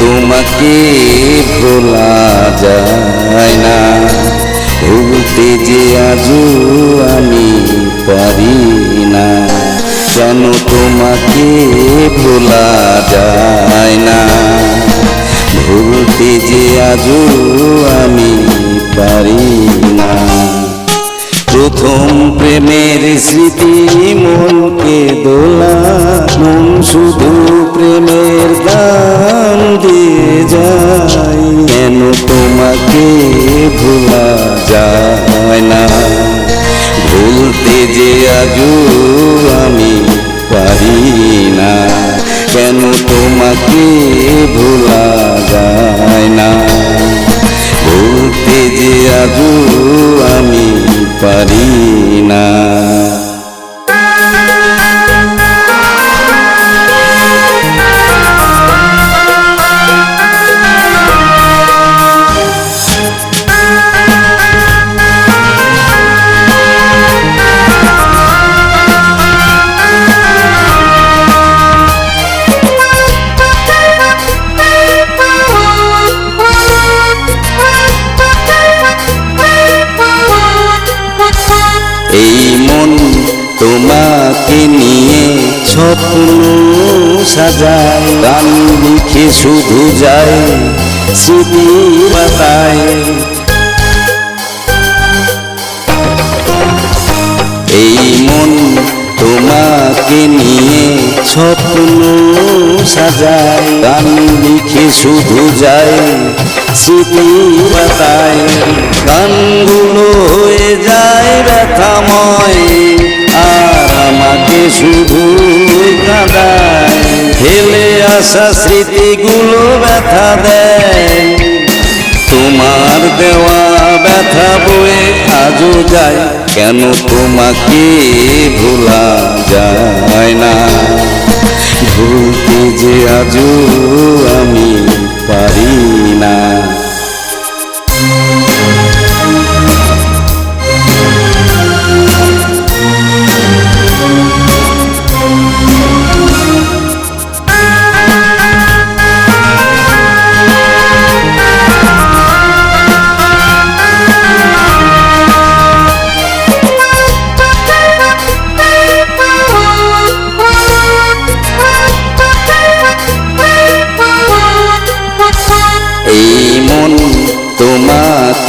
তোমাকে ভোলা যায় না? ভুলতে যে আজও আমি পারি না। কেন তোমাকে ভোলা যায় না? ভুলতে যে আজও আমি পারি না। প্রথম প্রেমের স্মৃতি মনকে দোলা, মন শুধু প্রেমের দাম ভোলা যায় না। ভুলতে যে আজও আমি পারি না। কেন তোমাকে ভোলা যায় না? ভুলতে যে আজও আমি পারি না। তোমাকে নিয়ে স্বপ্ন সাজায় গান লিখে শুধু যায় স্মৃতি পাতায় এই মন তোমাকে নিয়ে স্বপ্ন সাজায় গান লিখে শুধু যায় স্মৃতি পাতায় গানগুলো হয়ে যায় ব্যথাময়। শুধু কাঁদায় ফেলে আসা স্মৃতিগুলো ব্যথা দেয়। তোমার দেওয়া ব্যথা বয়ে আজও যায়। কেন তোমাকে ভোলা যায় না? ভুলতে যে আজও আমি পারি না।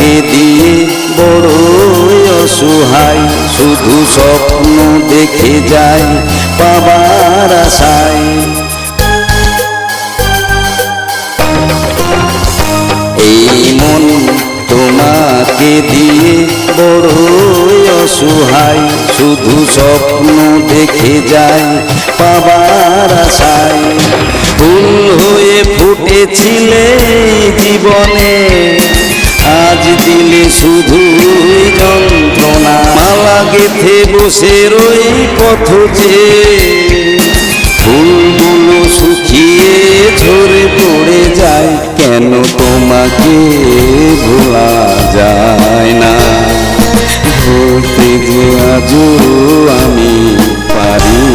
তোমাকে দিয়ে বড় অসহায়, শুধু স্বপ্ন দেখে যায় পাবার আশায়। এই মন তোমাকে দিয়ে বড় অসহায়, শুধু স্বপ্ন দেখে যায় পাবার আশায়। ফুল হয়ে ফুটেছিলে গেথে বসে রই পথ যে। ফুলগুলো শুকিয়ে ঝরে পড়ে যায়, কেন তোমাকে ভোলা যায় না? ভুলতে যে আজও আমি পারি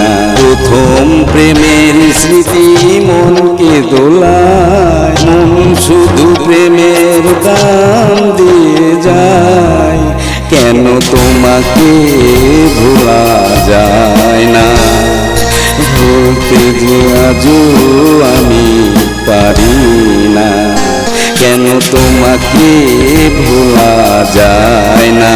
না। প্রথম প্রেমের স্মৃতি মনকে দোলায়, মন শুধু প্রেমের দাম দিয়ে যায়। কেন তোমাকে ভোলা যায় না। ভুলতে যে আজও আমি পারি না। কেন তোমাকে ভোলা যায় না?